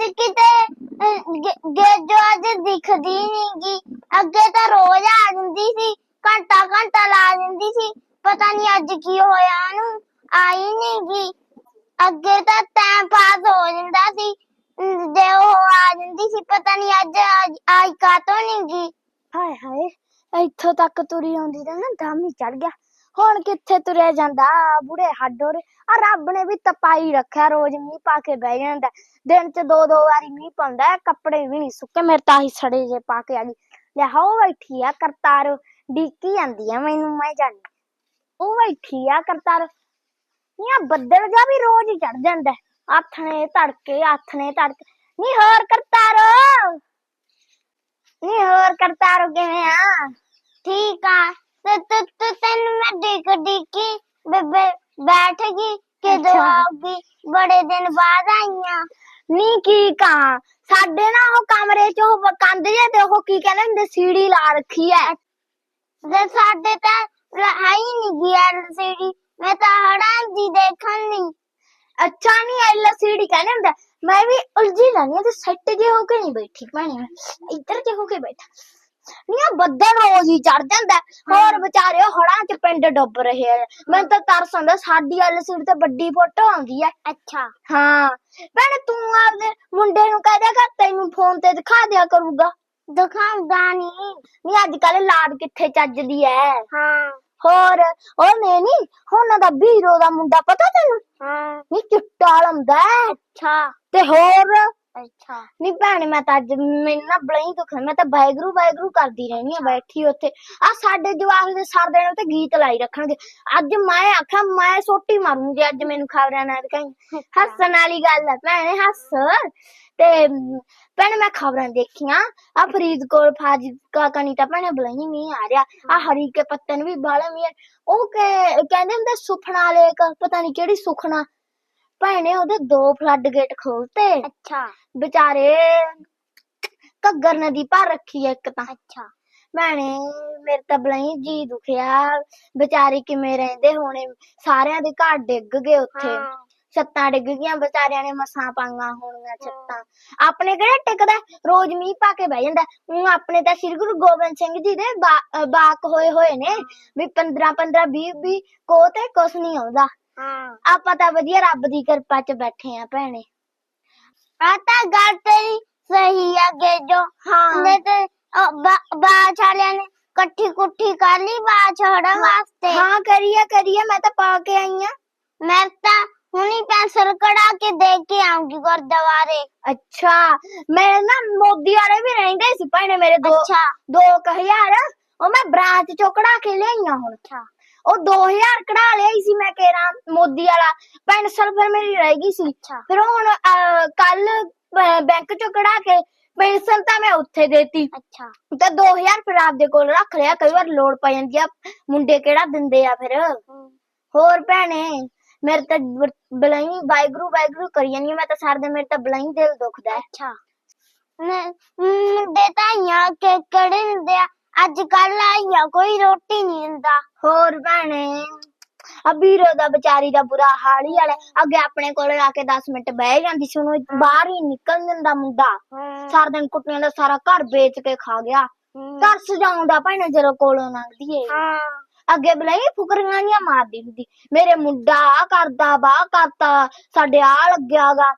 ਅੱਜ ਕਿਤੇ ਗੇਜੋ ਅੱਜ ਦਿਖਦੀ ਨਹੀਂਗੀ ਅੱਗੇ ਤਾਂ ਰੋਜ਼ ਆ ਜਾਂਦੀ ਸੀ ਘੰਟਾ ਘੰਟਾ ਲਾ ਜਾਂਦੀ ਸੀ। ਪਤਾ ਨਹੀਂ ਅੱਜ ਕੀ ਹੋਇਆ ਉਹਨੂੰ, ਆਈ ਨਹੀਂਗੀ ਅੱਗੇ ਤਾਂ ਟਾਈਮ ਪਾਸ ਹੋ ਜਾਂਦਾ ਸੀ ਜੇ ਉਹ ਆ ਜਾਂਦੀ ਸੀ, ਪਤਾ ਨਹੀਂ ਅੱਜ, ਅੱਜ- ਆਈ ਕਾਤੋਂ ਨਹੀਂਗੀ ਹਾਏ ਹਾਏ ਇੱਥੋਂ ਤੱਕ ਤੁਰੀ ਆਉਂਦੀ ਤਾਂ ਨਾ ਦਮ ਹੀ ਚੜ ਗਿਆ। ਹੁਣ ਕਿੱਥੇ ਤੁਰਿਆ ਜਾਂਦਾ? ਬੁੜੇ ਹੱਡੋਰੇ ਆ ਰੱਬ ਨੇ ਵੀ ਤਪਾਈ ਰੱਖਿਆ, ਰੋਜ਼ ਮੀਂਹ ਪਾ ਕੇ ਬਹਿ ਜਾਂਦਾ। ਦਿਨ ਚ ਦੋ ਦੋ ਵਾਰੀ ਮੀਂਹ ਪਾਉਂਦਾ, ਕੱਪੜੇ ਵੀ ਨਹੀਂ ਸੁੱਕੇ, ਮੇਰੇ ਤਾਂ ਹੀ ਸੜੇ ਜੇ ਪਾ ਕੇ ਆ ਗਈ। ਲੈ ਹਾਓ ਬੈਠੀ ਆ ਕਰਤਾਰ, ਡੀਕੀ ਜਾਂਦੀ ਆ ਮੈਨੂੰ, ਮੈਂ ਜਾਣੀ। ਉਹ ਬੈਠੀ ਆ ਕਰਤਾਰ। ਇਹ ਬੱਦਲ ਜਾ ਵੀ ਰੋਜ਼ ਚੜ ਜਾਂਦਾ। ਹੈ। ਆਥਣੇ ਤੜਕੇ ਆਥਣੇ ਤੜਕੇ। ਨੀ, ਹੋਰ ਕਰਤਾਰੋ। ਨੀ, ਹੋਰ ਕਰਤਾਰੋ ਕਿਵੇਂ ਆ? ਠੀਕ ਆ। ਤੇ ਡਿੱਕ ਡਿੱਕੀ ਬੇਬੇ ਬੈਠ ਗਈ ਕਿਦੋਂ ਅੱਛਾ। ਆਉਗੀ ਬੜੇ ਦਿਨ ਬਾਅਦ ਆਈਆਂ। ਨੀ ਕੀ ਕਹਾਂ? ਸਾਡੇ ਨਾ ਉਹ ਕਮਰੇ ਚ ਉਹ ਕੰਧ ਜੇ ਤੇ ਉਹ ਕੀ ਕਹਿੰਦੇ ਹੁੰਦੇ ਸੀੜੀ ਲਾ ਰੱਖੀ ਐ। ਤੇ ਸਾਡੇ ਤਾਂ ਹੀ ਨਹੀਂ ਗੀ ਐਲਸੀਡੀ ਮੈਂ ਤਾਂ ਹੜਾਂ ਦੀ ਦੇਖਣ ਨਹੀਂ ਅੱਛਾ ਨਹੀਂ ਐਲ ਸੀੜੀ ਕਹਿੰਦੇ ਹੁੰਦੇ। ਮੈਂ ਵੀ ਉਲਝੀ ਲੈਣੀ ਆ ਤੇ ਸੈੱਟ ਜੇ ਹੋ ਕੇ ਨਹੀਂ ਬੈਠੀ ਭੈਣੇ। ਮੈਂ ਇੱਧਰ ਜੇ ਹੋ ਕੇ ਬੈਠਾ। ਨੀ ਆ ਬੱਦਲ ਰੋਜ਼ ਹੀ ਚੜ ਜਾਂਦਾ। ਹੈ। ਹੋਰ ਵਿਚਾਰੇ ਉਹ ਪਿੰਡ ਡੁੱਬ ਰਹੇ ਆ। ਮੈਨੂੰ ਤਾਂ ਤਰਸ ਆਉਂਦਾ ਸਾਡੀ ਐਲ ਸੀੜੀ ਤੇ ਵੱਡੀ ਫੋਟੋ ਆਉਂਦੀ ਐ ਅੱਛਾ। ਹਾਂ। ਭੈਣੇ ਤੂੰ ਆਪਦੇ ਮੁੰਡੇ ਨੂੰ ਕਹਿ ਦਿਆ ਕਰ ਤੈਨੂੰ ਫੋਨ ਤੇ ਦਿਖਾ ਦਿਆ ਕਰੂਗਾ। ਦਿਖਾਉਂਦਾ ਨਹੀਂ। ਨੀ ਅੱਜ ਕੱਲ ਲਾਡ ਕਿੱਥੇ ਚੱਜਦੀ ਐ? ਹਾਂ। ਹੋਰ ਉਹਨੇ ਨੀ ਉਹਨਾਂ ਦਾ ਵੀਰੋ ਦਾ ਮੁੰਡਾ ਪਤਾ ਤੈਨੂੰ? ਹਾਂ। ਨੀ ਚਿੱਟਾ ਲੰਦਾ। ਅੱਛਾ। ਤੇ ਹੋਰ ਅੱਛਾ। ਨੀ ਭੈਣੇ ਮੈਂ ਤਾਂ ਅੱਜ ਮੈਨੂੰ ਨਾ ਬਲਈ ਦੁੱਖ ਮੈਂ ਤਾਂ ਵਾਹਿਗੁਰੂ ਵਾਹਿਗੁਰੂ ਕਰਦੀ ਰਹਿਣੀ ਆ ਬੈਠੀ ਉੱਥੇ। ਆ ਸਾਡੇ ਜਵਾਕ ਦੇ ਸਰ ਦੇਣ ਤੇ ਗੀਤ ਲਾਈ ਰੱਖਣਗੇ। ਅੱਜ ਮੈਂ ਆਖਾਂ ਮੈਂ ਸੋਟੀ ਮਾਰੂੰਗੀ ਅੱਜ ਮੈਨੂੰ ਖਬਰਾਂ ਨਾ ਦਿਖਾਈ। ਹੱਸਣ ਵਾਲੀ ਗੱਲ ਹੈ ਭੈਣੇ ਹੱਸ। ਤੇ ਭੈਣੇ ਮੈਂ ਖਬਰਾਂ ਦੇਖੀਆਂ। ਆ ਫਰੀਦਕੋਟ ਫਾਜ਼ਿਲਕਾ ਕਨੀ ਤਾਂ ਭੈਣੇ ਬਲਈ ਮੀਂਹ ਆ ਰਿਹਾ। ਆ ਹਰੀ ਕੇ ਪੱਤੇ ਨੂੰ ਵੀ ਬਾਲਾ ਮੀਂਹ ਆ। ਉਹ ਕਿ- ਕਹਿੰਦੇ ਹੁੰਦੇ ਸੁਖਨਾ ਲੇਕ ਪਤਾ ਨਹੀਂ ਕਿਹੜੀ ਸੁਖਨਾ। ਭੈਣੇ ਉਹਦੇ ਦੋ ਫਲੱਡ ਗੇਟ ਖੋਲਤੇ। ਅੱਛਾ। ਵਿਚਾਰੇ ਘੱਗਰ ਨਦੀ ਭਰ ਰੱਖੀ ਐ ਇੱਕ ਤਾਂ। ਅੱਛਾ। ਭੈਣੇ ਮੇਰੇ ਤਾਂ ਬਲਈ ਜੀ ਦੁਖਿਆ। ਵਿਚਾਰੇ ਕਿਵੇਂ ਰਹਿੰਦੇ ਹੋਣੇ? ਸਾਰਿਆਂ ਦੇ ਘਰ ਡਿੱਗ ਗਏ ਉੱਥੇ। ਹਾਂ। ਛੱਤਾਂ ਡਿੱਗ ਗਈਆਂ ਵਿਚਾਰਿਆਂ ਨੇ ਮਸਾਂ ਪਾਈਆਂ ਹੋਣੀਆਂ ਛੱਤਾਂ। ਆਪਣੇ ਕਿਹੜਾ ਟਿਕਦਾ? ਰੋਜ਼ ਮੀਂਹ ਪਾ ਕੇ ਬਹਿ ਜਾਂਦਾ। ਉਹ ਆਪਣੇ ਤਾਂ ਸ੍ਰੀ ਗੁਰੂ ਗੋਬਿੰਦ ਸਿੰਘ ਜੀ ਦੇ ਬਾ- ਬਾਕ ਹੋਏ ਹੋਏ ਨੇ। ਵੀ 15 15 20 20 ਕੋ ਤੇ ਕੁਛ ਨਹੀਂ ਆਉਂਦਾ। ਹਾਂ। ਆਪਾਂ ਤਾਂ ਵਧੀਆ ਰੱਬ ਦੀ ਕਿਰਪਾ 'ਚ ਬੈਠੇ ਆ ਭੈਣੇ। ਆ ਤਾਂ ਗੱਲ ਤੇਰੀ ਸਹੀ ਆ ਗੇਜੋ। ਹਾਂ। ਨੇ ਤੇ ਬਾਚ ਵਾਲਿਆਂ ਨੇ ਇਕੱਠੀ ਕੁੱਠੀ ਕਰ ਲਈ ਬਾਚ ਹੜਨ ਵਾਸਤੇ। ਹਾਂ ਕਰੀਏ ਕਰੀਏ ਮੈਂ ਤਾਂ ਪਾ ਕੇ ਆਈ ਆ। ਮੈਂ ਤਾਂ ਹੁਣੀ ਪੈਨਸਲ ਕਢਾ ਕੇ ਦੇ ਕੇ ਆਉਂਗੀ ਗੁਰਦੁਆਰੇ। ਅੱਛਾ ਮੈਂ ਨਾ ਮੋਦੀ ਵਾਲੇ ਵੀ ਰਹਿੰਦੇ ਸੀ ਭੈਣੇ ਮੇਰੇ ਦੋ ਅੱਛਾ। ਦੋ ਕੁ ਹਜ਼ਾਰ। ਉਹ ਮੈਂ ਬ੍ਰਾਂਚ ਚੋਂ ਕਢਾ ਕੇ ਲਿਆਈਆਂ ਹੁਣ। ਅੱਛਾ। ਉਹ 2000 ਕਢਾ ਲਿਆਈ ਸੀ ਮੈਂ ਕੇਰਾ ਮੋਦੀ ਵਾਲਾ। ਪੈਨਸਲ ਫਿਰ ਮੇਰੀ ਰਹਿ ਗਈ ਸੀ। ਫਿਰ ਹੁਣ ਕੱਲ ਬੈਂਕ ਚੋਂ ਕਢਾ ਕੇ ਪੈਨਸਲ ਤਾਂ ਮੈਂ ਉੱਥੇ ਦੇਤੀ। ਅੱਛਾ। ਤਾਂ 2000 ਫਿਰ ਆਪਦੇ ਕੋਲ ਰੱਖ ਲਿਆ। ਕਈ ਵਾਰ ਲੋੜ ਪੈ ਜਾਂਦੀ ਆ ਮੁੰਡੇ ਕਿਹੜਾ ਦਿੰਦੇ ਆ ਫਿਰ। ਹੋਰ ਭੈਣੇ ਮੇਰੇ ਤਾਂ ਬਲਾਈ ਵਾਹਿਗੁਰੂ ਵਾਹਿਗੁਰੂ ਕਰੀ ਜਾਂਦੀ ਮੈਂ ਤਾਂ ਸਾਰਾ ਮੇਰੇ ਤਾਂ ਬਲਾਈ ਦਿਲ ਦੁਖਦਾ। ਅੱਛਾ। ਨੇ- ਮੁੰਡੇ ਤਾਂ ਕਿ ਕਿਹੜੇ ਦਿੰਦੇ ਆ? ਅੱਜ ਕੱਲ ਆਈਆਂ ਕੋਈ ਰੋਟੀ ਨਹੀਂ ਦਿੰਦਾ। ਹੋਰ ਭੈਣੇ ਵੀਰੋ ਦਾ ਵਿਚਾਰੀ ਦਾ ਬੁਰਾ ਹਾਲ ਹੀ ਵਾਲਾ ਅੱਗੇ ਆਪਣੇ ਕੋਲ ਆ ਕੇ 10 ਮਿੰਟ ਬਹਿ ਜਾਂਦੀ ਸੀ ਉਹਨੂੰ ਬਾਹਰ ਹੀ ਨਿਕਲ ਜਾਂਦਾ ਮੁੰਡਾ। ਸਾਰਾ ਦਿਨ ਕੁੱਟੀਆਂ ਦਾ ਸਾਰਾ ਘਰ ਵੇਚ ਕੇ ਖਾ ਗਿਆ। ਤਰਸ ਜਾਉਂਦਾ ਭੈਣੇ ਜਦੋਂ ਕੋਲੋਂ ਲੰਘਦੀ ਏ ਹਾਂ। ਅੱਗੇ ਬਲਾਈ ਫੁਕਰੀਆਂ ਜੀਆਂ ਮਾਰਦੀ ਹੁੰਦੀ। ਮੇਰੇ ਮੁੰਡਾ ਆ ਕਰਦਾ ਬਾਹ ਕਰਤਾ ਸਾਡੇ ਆ ਲੱਗਿਆਗਾ।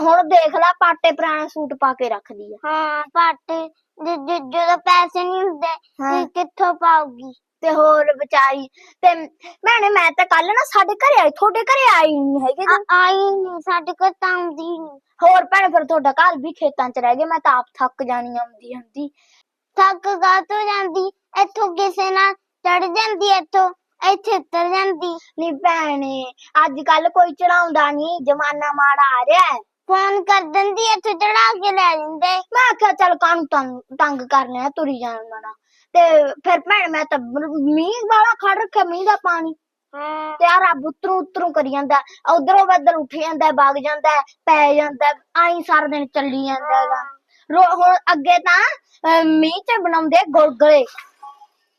ਹੁਣ ਦੇਖ ਲੈ ਪਾਟੇ ਪੁਰਾਣੇ ਸੂਟ ਪਾ ਕੇ ਰੱਖਦੀ ਆ। ਹਾਂ ਪਾਟੇ ਜਦੋਂ ਪੈਸੇ ਨਹੀਂ ਹੁੰਦੇ ਹਾਂ। ਤੇ ਕਿੱਥੋਂ ਪਾਉਗੀ ਤੇ ਹੋਰ ਵਿਚਾਰੀ ਤੇ ਭੈਣੇ ਮੈਂ ਤਾਂ ਕੱਲ ਨਾ ਸਾਡੇ ਘਰੇ ਆਈ ਤੁਹਾਡੇ ਘਰੇ ਆਈ ਨਹੀਂ ਹੈਗੀ। ਆ- ਆਈ ਨਹੀਂ ਸਾਡੇ ਕੋਲ ਤਾਂ ਆਉਂਦੀ ਨਹੀਂ ਹੋਰ ਭੈਣੇ ਫਿਰ ਤੁਹਾਡਾ ਘਰ ਵੀ ਖੇਤਾਂ 'ਚ ਰਹਿ ਗਿਆ ਮੈਂ ਤਾਂ ਆਪ ਥੱਕ ਜਾਣੀ ਆਉਂਦੀ ਹੁੰਦੀ। ਥੱਕ ਗਾ ਤੋਂ ਜਾਂਦੀ? ਇੱਥੋਂ ਕਿਸੇ ਨਾਲ ਚੜ ਜਾਂਦੀ ਇੱਥੋਂ? ਇੱਥੇ ਉਤਰ ਜਾਂਦੀ? ਨੀ ਭੈਣੇ ਅੱਜ ਕੱਲ ਕੋਈ ਚੜਾਉਂਦਾ ਨਹੀਂ ਜਮਾਨਾ ਮਾੜਾ ਆ ਰਿਹਾ ਹੈ। ਫੋਨ ਕਰ ਦਿੰਦੀ ਇੱਥੇ ਚੜਾ ਕੇ ਲੈ ਜਾਂਦੇ। ਮੈਂ ਆਖਿਆ ਚੱਲ ਕਾਹਨੂੰ ਤੰਗ ਤੰਗ ਕਰਨੇ ਆ ਤੁਰੀ ਜਾਣ ਮਨਾ ਤੇ ਫਿਰ ਭੈਣ ਮੈਂ ਤਾਂ ਮੀਂਹ ਵਾਲਾ ਖੜ ਰੱਖਿਆ ਮੀਂਹ ਦਾ ਪਾਣੀ। ਤੇ ਆ ਰੱਬ ਉਤਰੂ ਉਤਰੂ ਕਰੀ ਜਾਂਦਾ। ਉਧਰੋਂ ਬੱਦਲ ਉੱਠ ਜਾਂਦਾ ਵਗ ਜਾਂਦਾ ਪੈ ਜਾਂਦਾ ਆਈ ਸਾਰਾ ਦਿਨ ਚੱਲੀ ਜਾਂਦਾ ਹੈਗਾ। ਰੋ- ਹੁਣ ਅੱਗੇ ਤਾਂ ਮੀਂਹ ਚ ਬਣਾਉਂਦੇ ਗੁਲਗਲੇ।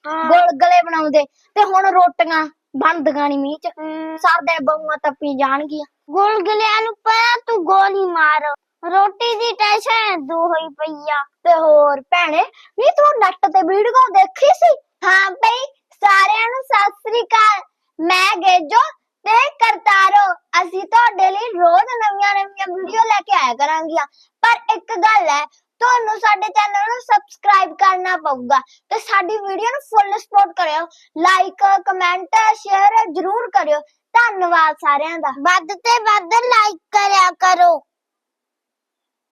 ਗੁਲਗਲੇ ਬਣਾਉਂਦੇ। ਤੇ ਹੁਣ ਰੋਟੀਆਂ ਬਣਦੀਆਂ ਨੀ ਮੀਂਹ ਚ। ਸਾਰਾ ਦਿਨ ਬਹੂਆਂ ਤੱਪੀ ਜਾਣਗੀਆਂ। ਗੁਲਗੁਲਿਆਂ ਨੂੰ ਪਿਆ ਤੂੰ ਗੋਲੀ ਮਾਰ ਰੋਟੀ ਦੀ ਟੈਨਸ਼ਨ ਦੂ ਹੋਈ ਪਈ ਤੇ ਹੋਰ ਭੈਣੇ ਵੀ ਤੂੰ ਨੈਟ ਤੇ ਵੀਡੀਓ ਦੇਖੀ ਸੀ ਹਾਂ ਭਈ ਸਾਰਿਆਂ ਨੂੰ ਸਤਿ ਸ੍ਰੀ ਅਕਾਲ ਮੈਂ ਗੇਜੋ ਤੇ ਕਰਤਾਰੋ ਅਸੀਂ ਤੁਹਾਡੇ ਲਈ ਰੋਜ਼ ਨਵੀਆਂ ਨਵੀਆਂ ਵੀਡੀਓ ਲੈ ਕੇ ਆਇਆ ਕਰਾਂਗੀਆਂ ਪਰ ਇੱਕ ਗੱਲ ਹੈ ਤੁਹਾਨੂੰ ਸਾਡੇ ਚੈਨਲ ਨੂੰ ਸਬਸਕ੍ਰਾਈਬ ਕਰਨਾ ਪਊਗਾ ਤੇ ਸਾਡੀ ਵੀਡੀਓ ਨੂੰ ਫੁੱਲ ਸਪੋਰਟ ਕਰਿਓ ਲਾਈਕ ਕਮੈਂਟ ਸ਼ੇਅਰ ਜ਼ਰੂਰ ਕਰਿਓ ਧੰਨਵਾਦ ਸਾਰਿਆਂ ਦਾ। ਵੱਧ ਤੇ ਵੱਧ ਲਾਈਕ ਕਰਿਆ ਕਰੋ।